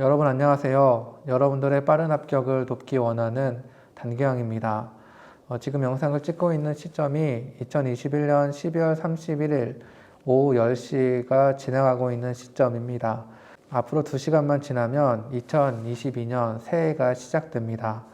여러분 안녕하세요. 여러분들의 빠른 합격을 돕기 원하는 단계형입니다. 어, 지금 영상을 찍고 있는 시점이 2021년 12월 31일 오후 10시가 지나가고 있는 시점입니다. 앞으로 2시간만 지나면 2022년 새해가 시작됩니다.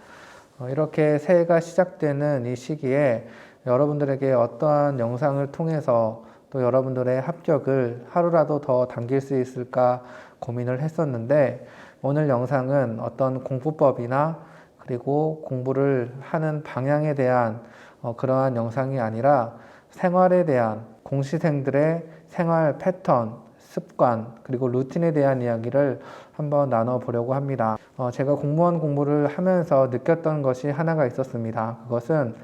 어, 이렇게 새해가 시작되는 이 시기에 여러분들에게 어떠한 영상을 통해서 또 여러분들의 합격을 하루라도 더 당길 수 있을까 고민을 했었는데 오늘 영상은 어떤 공부법이나 그리고 공부를 하는 방향에 대한 어, 그러한 영상이 아니라 생활에 대한 공시생들의 생활 패턴, 습관, 그리고 루틴에 대한 이야기를 한번 나눠보려고 합니다. 어, 제가 공무원 공부를 하면서 느꼈던 것이 하나가 있었습니다. 그것은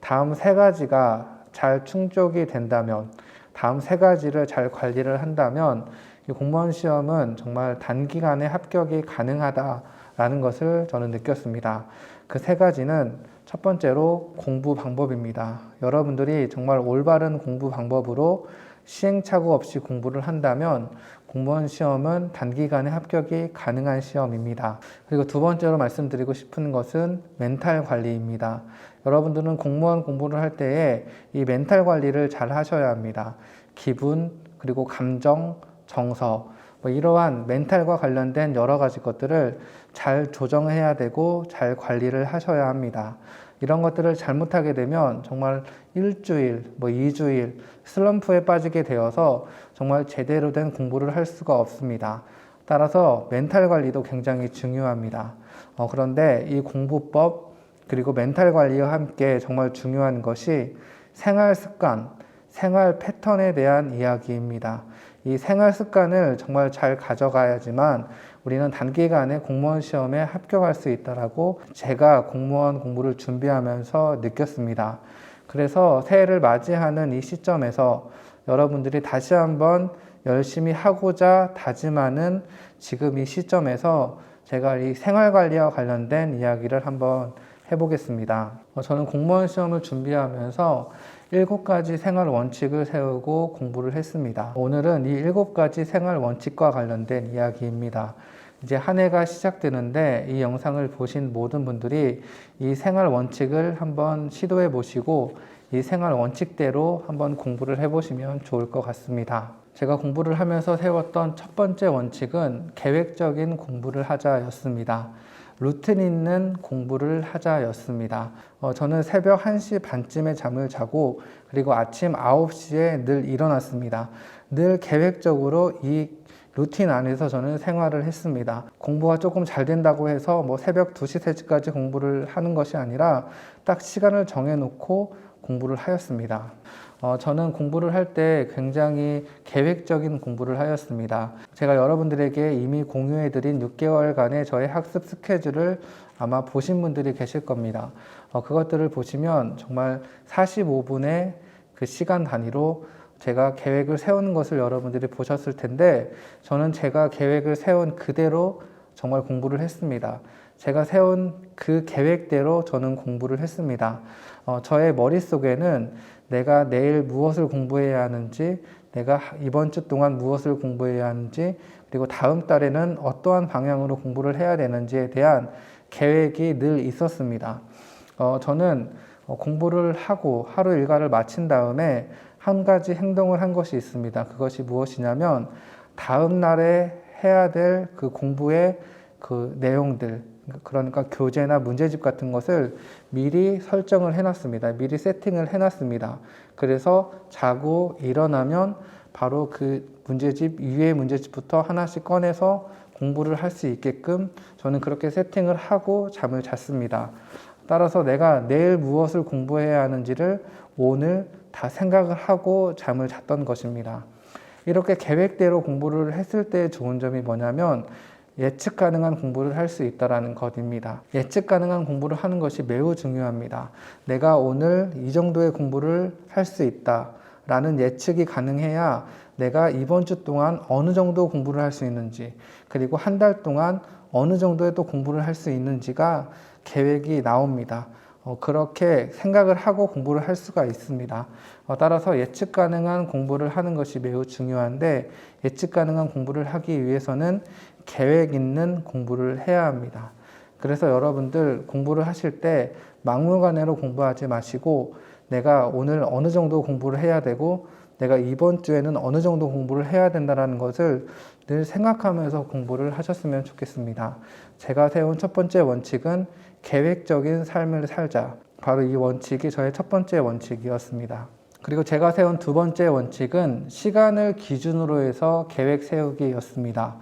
다음 세 가지가 잘 충족이 된다면, 다음 세 가지를 잘 관리를 한다면, 이 공무원 시험은 정말 단기간에 합격이 가능하다라는 것을 저는 느꼈습니다. 그 세 가지는 첫 번째로 공부 방법입니다. 여러분들이 정말 올바른 공부 방법으로 시행착오 없이 공부를 한다면 공무원 시험은 단기간에 합격이 가능한 시험입니다. 그리고 두 번째로 말씀드리고 싶은 것은 멘탈 관리입니다. 여러분들은 공무원 공부를 할 때에 이 멘탈 관리를 잘 하셔야 합니다. 기분, 그리고 감정, 정서, 뭐 이러한 멘탈과 관련된 여러 가지 것들을 잘 조정해야 되고 잘 관리를 하셔야 합니다. 이런 것들을 잘못하게 되면 정말 일주일, 뭐 이주일 슬럼프에 빠지게 되어서 정말 제대로 된 공부를 할 수가 없습니다. 따라서 멘탈 관리도 굉장히 중요합니다. 어, 그런데 이 공부법 그리고 멘탈 관리와 함께 정말 중요한 것이 생활 습관, 생활 패턴에 대한 이야기입니다. 이 생활 습관을 정말 잘 가져가야지만 우리는 단기간에 공무원 시험에 합격할 수 있다라고 제가 공무원 공부를 준비하면서 느꼈습니다. 그래서 새해를 맞이하는 이 시점에서 여러분들이 다시 한번 열심히 하고자 다짐하는 지금 이 시점에서 제가 이 생활 관리와 관련된 이야기를 한번 해보겠습니다. 어, 저는 공무원 시험을 준비하면서 일곱 가지 생활 원칙을 세우고 공부를 했습니다. 오늘은 이 일곱 가지 생활 원칙과 관련된 이야기입니다. 이제 한 해가 시작되는데 이 영상을 보신 모든 분들이 이 생활 원칙을 한번 시도해 보시고 이 생활 원칙대로 한번 공부를 해 보시면 좋을 것 같습니다. 제가 공부를 하면서 세웠던 첫 번째 원칙은 계획적인 공부를 하자였습니다. 루틴 있는 공부를 하자였습니다. 어, 저는 새벽 1시 반쯤에 잠을 자고 그리고 아침 9시에 늘 일어났습니다. 늘 계획적으로 이 루틴 안에서 저는 생활을 했습니다. 공부가 조금 잘 된다고 해서 뭐 새벽 2시, 3시까지 공부를 하는 것이 아니라 딱 시간을 정해놓고 공부를 하였습니다. 어, 저는 공부를 할 때 굉장히 계획적인 공부를 하였습니다. 제가 여러분들에게 이미 공유해드린 6개월간의 저의 학습 스케줄을 아마 보신 분들이 계실 겁니다. 어, 그것들을 보시면 정말 45분의 그 시간 단위로 제가 계획을 세우는 것을 여러분들이 보셨을 텐데 저는 제가 계획을 세운 그대로 정말 공부를 했습니다. 제가 세운 그 계획대로 저는 공부를 했습니다. 어, 저의 머릿속에는 내가 내일 무엇을 공부해야 하는지, 내가 이번 주 동안 무엇을 공부해야 하는지, 그리고 다음 달에는 어떠한 방향으로 공부를 해야 되는지에 대한 계획이 늘 있었습니다. 어, 저는 어, 공부를 하고 하루 일과를 마친 다음에 한 가지 행동을 한 것이 있습니다. 그것이 무엇이냐면 다음 날에 해야 될 그 공부의 그 내용들, 그러니까 교재나 문제집 같은 것을 미리 설정을 해놨습니다. 미리 세팅을 해놨습니다. 그래서 자고 일어나면 바로 그 문제집 위의 문제집부터 하나씩 꺼내서 공부를 할 수 있게끔 저는 그렇게 세팅을 하고 잠을 잤습니다. 따라서 내가 내일 무엇을 공부해야 하는지를 오늘 다 생각을 하고 잠을 잤던 것입니다. 이렇게 계획대로 공부를 했을 때 좋은 점이 뭐냐면 예측 가능한 공부를 할 수 있다라는 것입니다. 예측 가능한 공부를 하는 것이 매우 중요합니다. 내가 오늘 이 정도의 공부를 할 수 있다라는 예측이 가능해야 내가 이번 주 동안 어느 정도 공부를 할 수 있는지, 그리고 한 달 동안 어느 정도의 또 공부를 할 수 있는지가 계획이 나옵니다. 어, 그렇게 생각을 하고 공부를 할 수가 있습니다. 어, 따라서 예측 가능한 공부를 하는 것이 매우 중요한데 예측 가능한 공부를 하기 위해서는 계획 있는 공부를 해야 합니다. 그래서 여러분들 공부를 하실 때 막무가내로 공부하지 마시고 내가 오늘 어느 정도 공부를 해야 되고 내가 이번 주에는 어느 정도 공부를 해야 된다는 것을 늘 생각하면서 공부를 하셨으면 좋겠습니다. 제가 세운 첫 번째 원칙은 계획적인 삶을 살자. 바로 이 원칙이 저의 첫 번째 원칙이었습니다. 그리고 제가 세운 두 번째 원칙은 시간을 기준으로 해서 계획 세우기였습니다.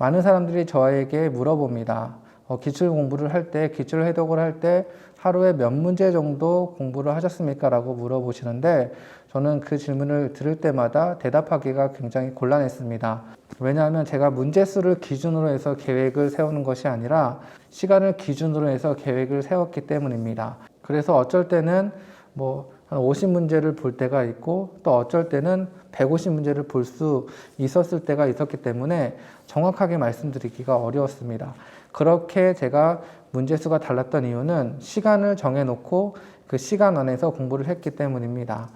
많은 사람들이 저에게 물어봅니다. 어, 기출 공부를 할 때, 기출 해독을 할 때 하루에 몇 문제 정도 공부를 하셨습니까? 라고 물어보시는데 저는 그 질문을 들을 때마다 대답하기가 굉장히 곤란했습니다. 왜냐하면 제가 문제 수를 기준으로 해서 계획을 세우는 것이 아니라 시간을 기준으로 해서 계획을 세웠기 때문입니다. 그래서 어쩔 때는 뭐 한 50문제를 볼 때가 있고 또 어쩔 때는 150문제를 볼 수 있었을 때가 있었기 때문에 정확하게 말씀드리기가 어려웠습니다. 그렇게 제가 문제 수가 달랐던 이유는 시간을 정해놓고 그 시간 안에서 공부를 했기 때문입니다.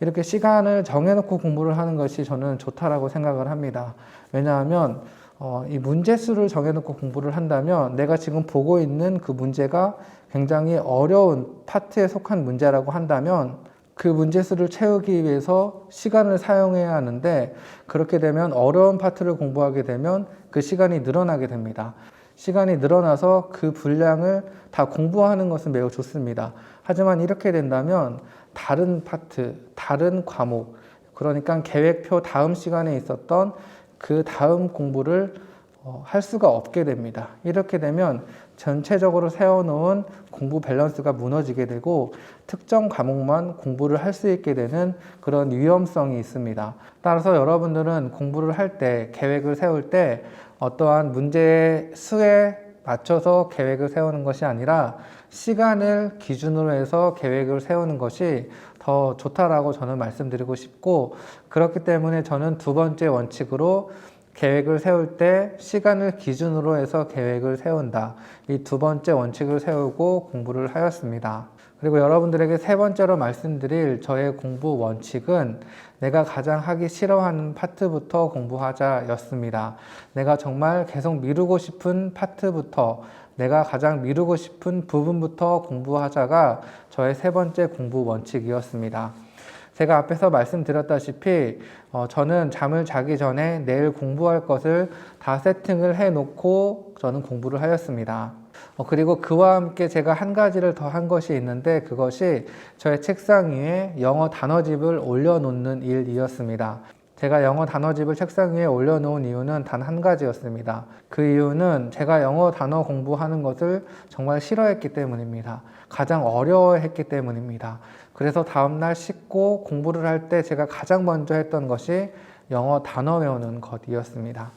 이렇게 시간을 정해놓고 공부를 하는 것이 저는 좋다라고 생각을 합니다. 왜냐하면 어, 이 문제 수를 정해놓고 공부를 한다면 내가 지금 보고 있는 그 문제가 굉장히 어려운 파트에 속한 문제라고 한다면 그 문제 수를 채우기 위해서 시간을 사용해야 하는데 그렇게 되면 어려운 파트를 공부하게 되면 그 시간이 늘어나게 됩니다. 시간이 늘어나서 그 분량을 다 공부하는 것은 매우 좋습니다. 하지만 이렇게 된다면 다른 파트, 다른 과목, 그러니까 계획표 다음 시간에 있었던 그 다음 공부를 어, 할 수가 없게 됩니다. 이렇게 되면 전체적으로 세워놓은 공부 밸런스가 무너지게 되고 특정 과목만 공부를 할 수 있게 되는 그런 위험성이 있습니다. 따라서 여러분들은 공부를 할 때, 계획을 세울 때 어떠한 문제의 수에 맞춰서 계획을 세우는 것이 아니라 시간을 기준으로 해서 계획을 세우는 것이 더 좋다라고 저는 말씀드리고 싶고 그렇기 때문에 저는 두 번째 원칙으로 계획을 세울 때 시간을 기준으로 해서 계획을 세운다. 이 두 번째 원칙을 세우고 공부를 하였습니다. 그리고 여러분들에게 세 번째로 말씀드릴 저의 공부 원칙은 내가 가장 하기 싫어하는 파트부터 공부하자였습니다. 내가 정말 계속 미루고 싶은 파트부터 내가 가장 미루고 싶은 부분부터 공부하자가 저의 세 번째 공부 원칙이었습니다. 제가 앞에서 말씀드렸다시피 어, 저는 잠을 자기 전에 내일 공부할 것을 다 세팅을 해 놓고 저는 공부를 하였습니다. 어, 그리고 그와 함께 제가 한 가지를 더 한 것이 있는데 그것이 저의 책상 위에 영어 단어집을 올려놓는 일이었습니다. 제가 영어 단어집을 책상 위에 올려놓은 이유는 단 한 가지였습니다. 그 이유는 제가 영어 단어 공부하는 것을 정말 싫어했기 때문입니다. 가장 어려워했기 때문입니다. 그래서 다음날 씻고 공부를 할 때 제가 가장 먼저 했던 것이 영어 단어 외우는 것이었습니다.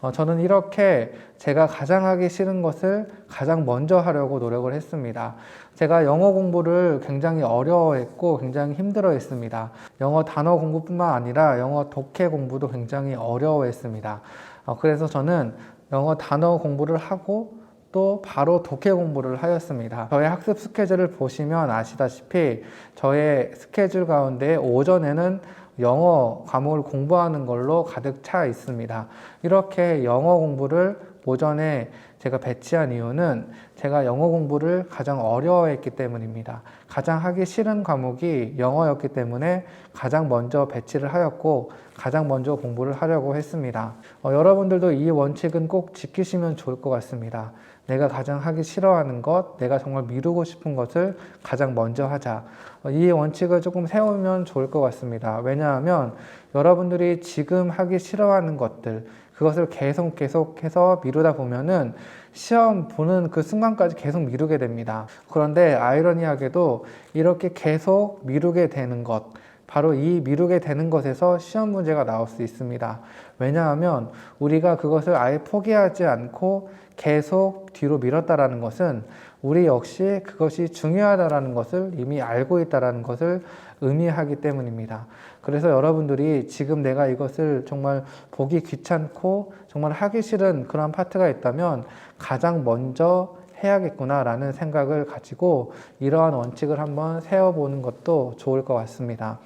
어, 저는 이렇게 제가 가장 하기 싫은 것을 가장 먼저 하려고 노력을 했습니다. 제가 영어 공부를 굉장히 어려워했고 굉장히 힘들어 했습니다. 영어 단어 공부뿐만 아니라 영어 독해 공부도 굉장히 어려워했습니다. 어, 그래서 저는 영어 단어 공부를 하고 또 바로 독해 공부를 하였습니다. 저의 학습 스케줄을 보시면 아시다시피 저의 스케줄 가운데 오전에는 영어 과목을 공부하는 걸로 가득 차 있습니다. 이렇게 영어 공부를 오전에 제가 배치한 이유는 제가 영어 공부를 가장 어려워했기 때문입니다. 가장 하기 싫은 과목이 영어였기 때문에 가장 먼저 배치를 하였고 가장 먼저 공부를 하려고 했습니다. 어, 여러분들도 이 원칙은 꼭 지키시면 좋을 것 같습니다. 내가 가장 하기 싫어하는 것, 내가 정말 미루고 싶은 것을 가장 먼저 하자. 어, 이 원칙을 조금 세우면 좋을 것 같습니다. 왜냐하면 여러분들이 지금 하기 싫어하는 것들, 그것을 계속 계속해서 미루다 보면은 시험 보는 그 순간까지 계속 미루게 됩니다. 그런데 아이러니하게도 이렇게 계속 미루게 되는 것, 바로 이 미루게 되는 것에서 시험 문제가 나올 수 있습니다. 왜냐하면 우리가 그것을 아예 포기하지 않고 계속 뒤로 미뤘다라는 것은 우리 역시 그것이 중요하다라는 것을 이미 알고 있다라는 것을 의미하기 때문입니다. 그래서 여러분들이 지금 내가 이것을 정말 보기 귀찮고 정말 하기 싫은 그런 파트가 있다면 가장 먼저 해야겠구나라는 생각을 가지고 이러한 원칙을 한번 세워보는 것도 좋을 것 같습니다.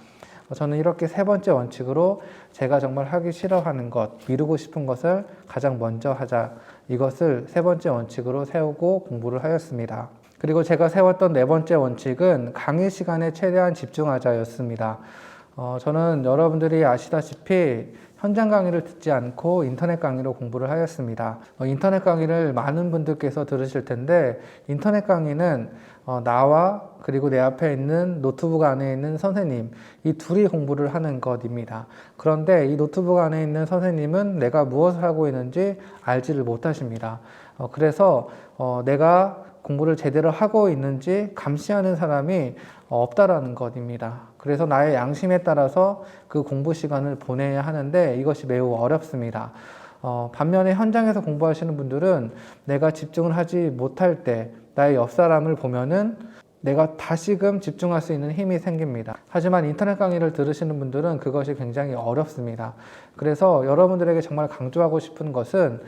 저는 이렇게 세 번째 원칙으로 제가 정말 하기 싫어하는 것, 미루고 싶은 것을 가장 먼저 하자. 이것을 세 번째 원칙으로 세우고 공부를 하였습니다. 그리고 제가 세웠던 네 번째 원칙은 강의 시간에 최대한 집중하자였습니다. 어, 저는 여러분들이 아시다시피 현장 강의를 듣지 않고 인터넷 강의로 공부를 하였습니다. 어, 인터넷 강의를 많은 분들께서 들으실 텐데 인터넷 강의는 어, 나와 그리고 내 앞에 있는 노트북 안에 있는 선생님 이 둘이 공부를 하는 것입니다. 그런데 이 노트북 안에 있는 선생님은 내가 무엇을 하고 있는지 알지를 못하십니다. 어, 그래서 어, 내가 공부를 제대로 하고 있는지 감시하는 사람이 없다라는 것입니다. 그래서 나의 양심에 따라서 그 공부 시간을 보내야 하는데 이것이 매우 어렵습니다. 어, 반면에 현장에서 공부하시는 분들은 내가 집중을 하지 못할 때 나의 옆 사람을 보면은 내가 다시금 집중할 수 있는 힘이 생깁니다. 하지만 인터넷 강의를 들으시는 분들은 그것이 굉장히 어렵습니다. 그래서 여러분들에게 정말 강조하고 싶은 것은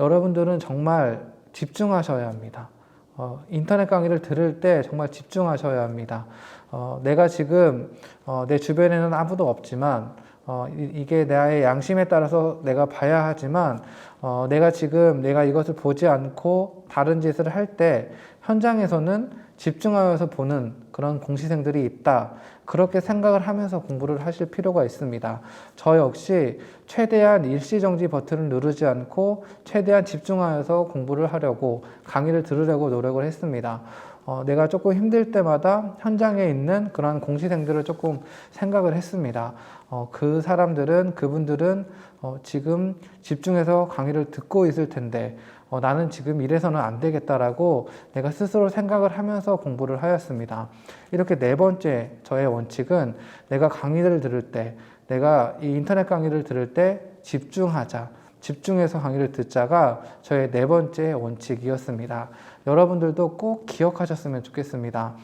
여러분들은 정말 집중하셔야 합니다. 어, 인터넷 강의를 들을 때 정말 집중하셔야 합니다. 어, 내가 지금 어, 내 주변에는 아무도 없지만 어, 이, 게 나의 양심에 따라서 내가 봐야 하지만 어, 내가 지금 내가 이것을 보지 않고 다른 짓을 할 때 현장에서는 집중하여서 보는 그런 공시생들이 있다. 그렇게 생각을 하면서 공부를 하실 필요가 있습니다. 저 역시 최대한 일시정지 버튼을 누르지 않고 최대한 집중하여서 공부를 하려고 강의를 들으려고 노력을 했습니다. 어, 내가 조금 힘들 때마다 현장에 있는 그런 공시생들을 조금 생각을 했습니다. 어, 그 사람들은, 그분들은 어, 지금 집중해서 강의를 듣고 있을 텐데, 어, 나는 지금 이래서는 안 되겠다라고 내가 스스로 생각을 하면서 공부를 하였습니다. 이렇게 네 번째 저의 원칙은 내가 강의를 들을 때, 내가 이 인터넷 강의를 들을 때 집중하자. 집중해서 강의를 듣자가 저의 네 번째 원칙이었습니다. 여러분들도 꼭 기억하셨으면 좋겠습니다.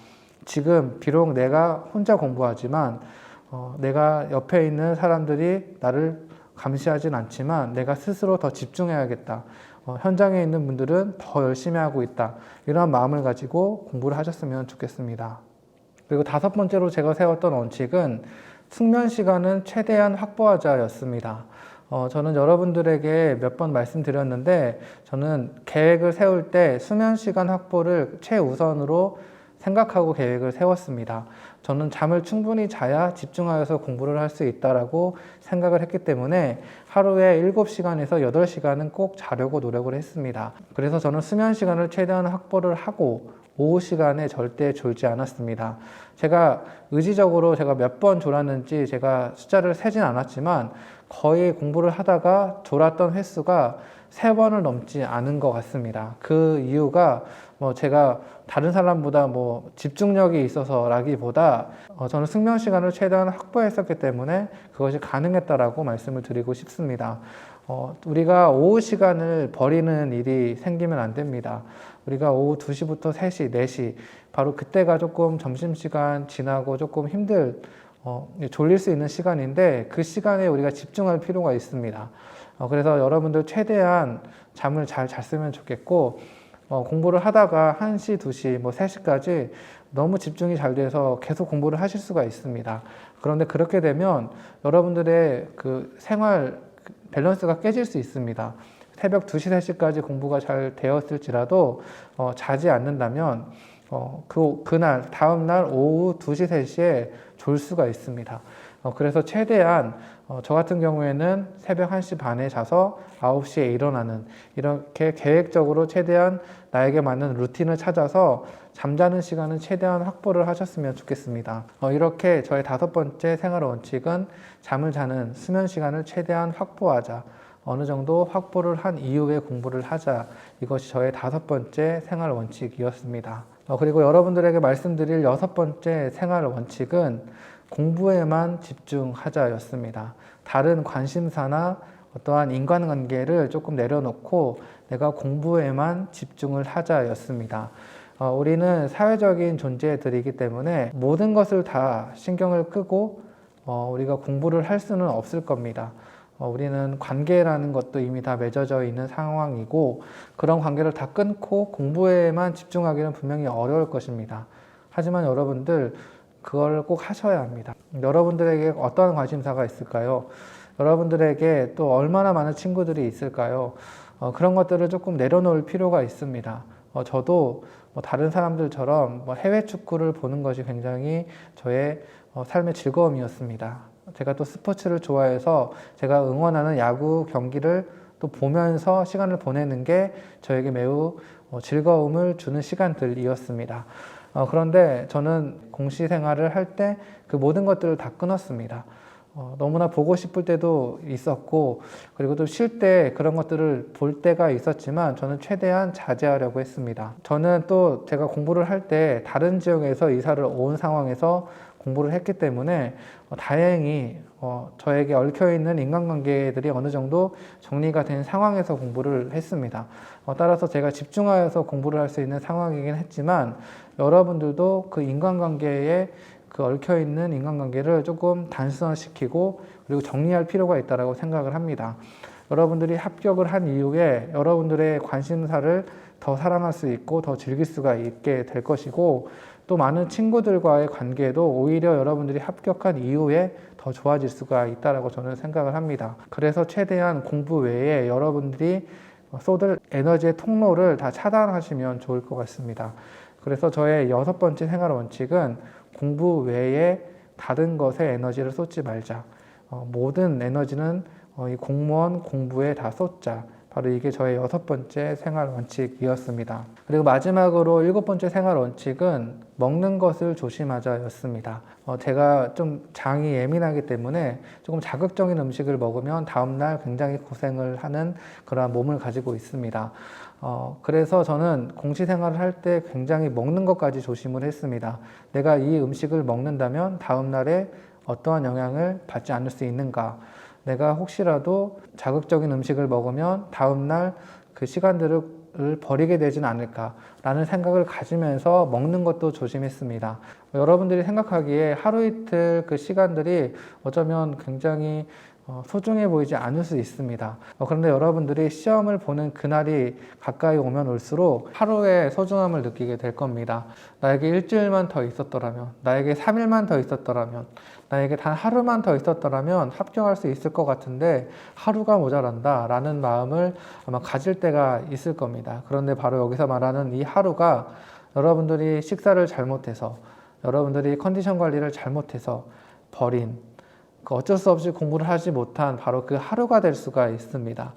지금 비록 내가 혼자 공부하지만 어, 내가 옆에 있는 사람들이 나를 감시하진 않지만 내가 스스로 더 집중해야겠다. 어, 현장에 있는 분들은 더 열심히 하고 있다. 이런 마음을 가지고 공부를 하셨으면 좋겠습니다. 그리고 다섯 번째로 제가 세웠던 원칙은 숙면 시간은 최대한 확보하자였습니다. 어, 저는 여러분들에게 몇 번 말씀드렸는데 저는 계획을 세울 때 수면 시간 확보를 최우선으로 생각하고 계획을 세웠습니다. 저는 잠을 충분히 자야 집중하여서 공부를 할 수 있다라고 생각을 했기 때문에 하루에 7시간에서 8시간은 꼭 자려고 노력을 했습니다. 그래서 저는 수면 시간을 최대한 확보를 하고 오후 시간에 절대 졸지 않았습니다. 제가 의지적으로 제가 몇 번 졸았는지 제가 숫자를 세진 않았지만 거의 공부를 하다가 졸았던 횟수가 세 번을 넘지 않은 것 같습니다. 그 이유가 뭐 제가 다른 사람보다 뭐 집중력이 있어서라기보다 어 저는 숙면 시간을 최대한 확보했었기 때문에 그것이 가능했다라고 말씀을 드리고 싶습니다. 어 우리가 오후 시간을 버리는 일이 생기면 안 됩니다. 우리가 오후 2시부터 3시, 4시 바로 그때가 조금 점심 시간 지나고 조금 힘들 어, 졸릴 수 있는 시간인데 그 시간에 우리가 집중할 필요가 있습니다. 어, 그래서 여러분들 최대한 잠을 잘 잤으면 좋겠고 어, 공부를 하다가 1시, 2시, 뭐 3시까지 너무 집중이 잘 돼서 계속 공부를 하실 수가 있습니다. 그런데 그렇게 되면 여러분들의 그 생활 밸런스가 깨질 수 있습니다. 새벽 2시, 3시까지 공부가 잘 되었을지라도 어, 자지 않는다면 어, 그, 그날, 다음날 오후 2시, 3시에 졸 수가 있습니다. 어, 그래서 최대한 어, 저 같은 경우에는 새벽 1시 반에 자서 9시에 일어나는 이렇게 계획적으로 최대한 나에게 맞는 루틴을 찾아서 잠자는 시간은 최대한 확보를 하셨으면 좋겠습니다. 어, 이렇게 저의 다섯 번째 생활 원칙은 잠을 자는 수면 시간을 최대한 확보하자. 어느 정도 확보를 한 이후에 공부를 하자. 이것이 저의 다섯 번째 생활 원칙이었습니다. 어, 그리고 여러분들에게 말씀드릴 여섯 번째 생활 원칙은 공부에만 집중하자였습니다. 다른 관심사나 어떠한 인간관계를 조금 내려놓고 내가 공부에만 집중을 하자였습니다. 어, 우리는 사회적인 존재들이기 때문에 모든 것을 다 신경을 끄고 어, 우리가 공부를 할 수는 없을 겁니다. 어, 우리는 관계라는 것도 이미 다 맺어져 있는 상황이고 그런 관계를 다 끊고 공부에만 집중하기는 분명히 어려울 것입니다. 하지만 여러분들 그걸 꼭 하셔야 합니다. 여러분들에게 어떠한 관심사가 있을까요? 여러분들에게 또 얼마나 많은 친구들이 있을까요? 어, 그런 것들을 조금 내려놓을 필요가 있습니다. 어, 저도 뭐 다른 사람들처럼 뭐 해외 축구를 보는 것이 굉장히 저의 어, 삶의 즐거움이었습니다. 제가 또 스포츠를 좋아해서 제가 응원하는 야구 경기를 또 보면서 시간을 보내는 게 저에게 매우 어, 즐거움을 주는 시간들이었습니다. 어, 그런데 저는 공시 생활을 할 때 그 모든 것들을 다 끊었습니다. 어, 너무나 보고 싶을 때도 있었고, 그리고 또 쉴 때 그런 것들을 볼 때가 있었지만, 저는 최대한 자제하려고 했습니다. 저는 또 제가 공부를 할 때 다른 지역에서 이사를 온 상황에서 공부를 했기 때문에 어, 다행히 어, 저에게 얽혀 있는 인간관계들이 어느 정도 정리가 된 상황에서 공부를 했습니다. 어, 따라서 제가 집중하여서 공부를 할 수 있는 상황이긴 했지만 여러분들도 그 인간관계에 그 얽혀 있는 인간관계를 조금 단순화시키고 그리고 정리할 필요가 있다고 생각을 합니다. 여러분들이 합격을 한 이후에 여러분들의 관심사를 더 사랑할 수 있고 더 즐길 수가 있게 될 것이고 또 많은 친구들과의 관계도 오히려 여러분들이 합격한 이후에 더 좋아질 수가 있다라고 저는 생각을 합니다. 그래서 최대한 공부 외에 여러분들이 쏟을 에너지의 통로를 다 차단하시면 좋을 것 같습니다. 그래서 저의 여섯 번째 생활 원칙은 공부 외에 다른 것에 에너지를 쏟지 말자. 어, 모든 에너지는 어, 이 공무원 공부에 다 쏟자. 바로 이게 저의 여섯 번째 생활 원칙이었습니다. 그리고 마지막으로 일곱 번째 생활 원칙은 먹는 것을 조심하자였습니다. 어, 제가 좀 장이 예민하기 때문에 조금 자극적인 음식을 먹으면 다음날 굉장히 고생을 하는 그러한 몸을 가지고 있습니다. 어, 그래서 저는 공시 생활을 할 때 굉장히 먹는 것까지 조심을 했습니다. 내가 이 음식을 먹는다면 다음날에 어떠한 영향을 받지 않을 수 있는가? 내가 혹시라도 자극적인 음식을 먹으면 다음날 그 시간들을 버리게 되진 않을까라는 생각을 가지면서 먹는 것도 조심했습니다. 여러분들이 생각하기에 하루 이틀 그 시간들이 어쩌면 굉장히 어, 소중해 보이지 않을 수 있습니다. 어, 그런데 여러분들이 시험을 보는 그날이 가까이 오면 올수록 하루의 소중함을 느끼게 될 겁니다. 나에게 일주일만 더 있었더라면, 나에게 3일만 더 있었더라면, 나에게 단 하루만 더 있었더라면 합격할 수 있을 것 같은데 하루가 모자란다 라는 마음을 아마 가질 때가 있을 겁니다. 그런데 바로 여기서 말하는 이 하루가 여러분들이 식사를 잘못해서 여러분들이 컨디션 관리를 잘못해서 버린 그 어쩔 수 없이 공부를 하지 못한 바로 그 하루가 될 수가 있습니다.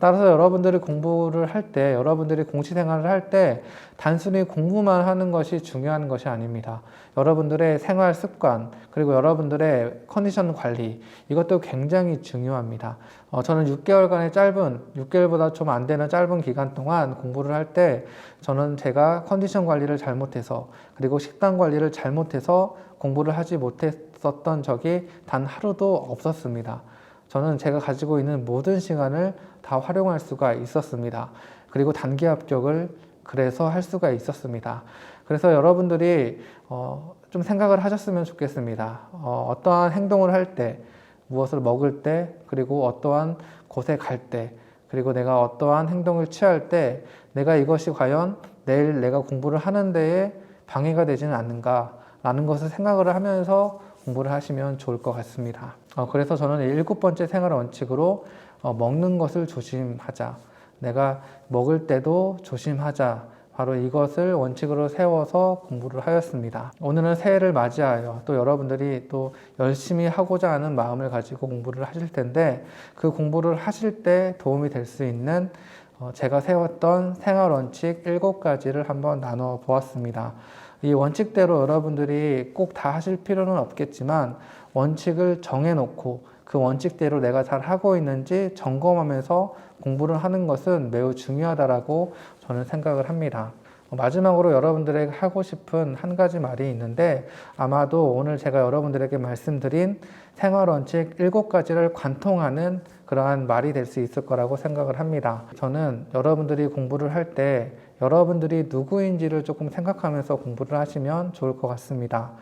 따라서 여러분들이 공부를 할 때, 여러분들이 공시 생활을 할 때, 단순히 공부만 하는 것이 중요한 것이 아닙니다. 여러분들의 생활 습관, 그리고 여러분들의 컨디션 관리, 이것도 굉장히 중요합니다. 어, 저는 6개월간의 짧은, 6개월보다 좀 안 되는 짧은 기간 동안 공부를 할 때, 저는 제가 컨디션 관리를 잘못해서, 그리고 식단 관리를 잘못해서 공부를 하지 못했 었던 적이 단 하루도 없었습니다. 저는 제가 가지고 있는 모든 시간을 다 활용할 수가 있었습니다. 그리고 단기 합격을 그래서 할 수가 있었습니다. 그래서 여러분들이 어, 좀 생각을 하셨으면 좋겠습니다. 어, 어떠한 행동을 할 때, 무엇을 먹을 때, 그리고 어떠한 곳에 갈 때, 그리고 내가 어떠한 행동을 취할 때, 내가 이것이 과연 내일 내가 공부를 하는 데에 방해가 되지는 않는가라는 것을 생각을 하면서 공부를 하시면 좋을 것 같습니다. 어, 그래서 저는 일곱 번째 생활 원칙으로 어, 먹는 것을 조심하자. 내가 먹을 때도 조심하자. 바로 이것을 원칙으로 세워서 공부를 하였습니다. 오늘은 새해를 맞이하여 또 여러분들이 또 열심히 하고자 하는 마음을 가지고 공부를 하실 텐데 그 공부를 하실 때 도움이 될 수 있는 어, 제가 세웠던 생활 원칙 일곱 가지를 한번 나눠 보았습니다. 이 원칙대로 여러분들이 꼭 다 하실 필요는 없겠지만 원칙을 정해놓고 그 원칙대로 내가 잘 하고 있는지 점검하면서 공부를 하는 것은 매우 중요하다라고 저는 생각을 합니다. 마지막으로 여러분들에게 하고 싶은 한 가지 말이 있는데 아마도 오늘 제가 여러분들에게 말씀드린 생활 원칙 일곱 가지를 관통하는 그러한 말이 될 수 있을 거라고 생각을 합니다. 저는 여러분들이 공부를 할때 여러분들이 누구인지를 조금 생각하면서 공부를 하시면 좋을 것 같습니다.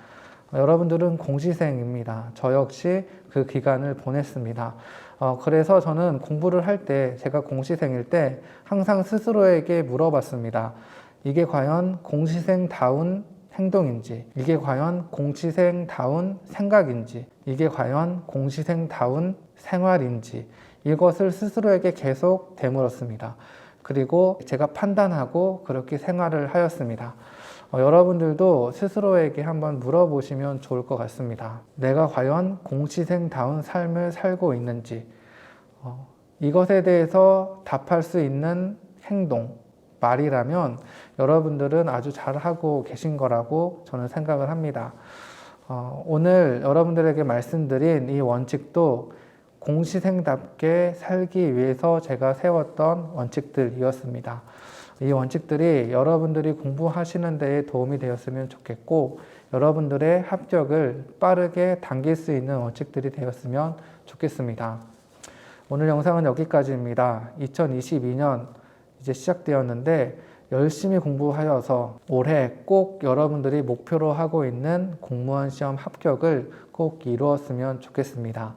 여러분들은 공시생입니다. 저 역시 그 기간을 보냈습니다. 어, 그래서 저는 공부를 할 때, 제가 공시생일 때 항상 스스로에게 물어봤습니다. 이게 과연 공시생다운 행동인지, 이게 과연 공시생다운 생각인지, 이게 과연 공시생다운 생활인지, 이것을 스스로에게 계속 되물었습니다. 그리고 제가 판단하고 그렇게 생활을 하였습니다. 어, 여러분들도 스스로에게 한번 물어보시면 좋을 것 같습니다. 내가 과연 공시생다운 삶을 살고 있는지, 어, 이것에 대해서 답할 수 있는 행동, 말이라면 여러분들은 아주 잘하고 계신 거라고 저는 생각을 합니다. 어, 오늘 여러분들에게 말씀드린 이 원칙도 공시생답게 살기 위해서 제가 세웠던 원칙들이었습니다. 이 원칙들이 여러분들이 공부하시는 데에 도움이 되었으면 좋겠고, 여러분들의 합격을 빠르게 당길 수 있는 원칙들이 되었으면 좋겠습니다. 오늘 영상은 여기까지입니다. 2022년 이제 시작되었는데, 열심히 공부하여서 올해 꼭 여러분들이 목표로 하고 있는 공무원 시험 합격을 꼭 이루었으면 좋겠습니다.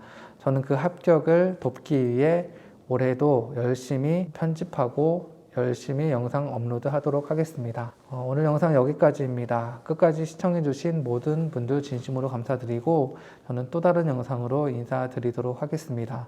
저는 그 합격을 돕기 위해 올해도 열심히 편집하고 열심히 영상 업로드 하도록 하겠습니다. 어, 오늘 영상 여기까지입니다. 끝까지 시청해주신 모든 분들 진심으로 감사드리고 저는 또 다른 영상으로 인사드리도록 하겠습니다.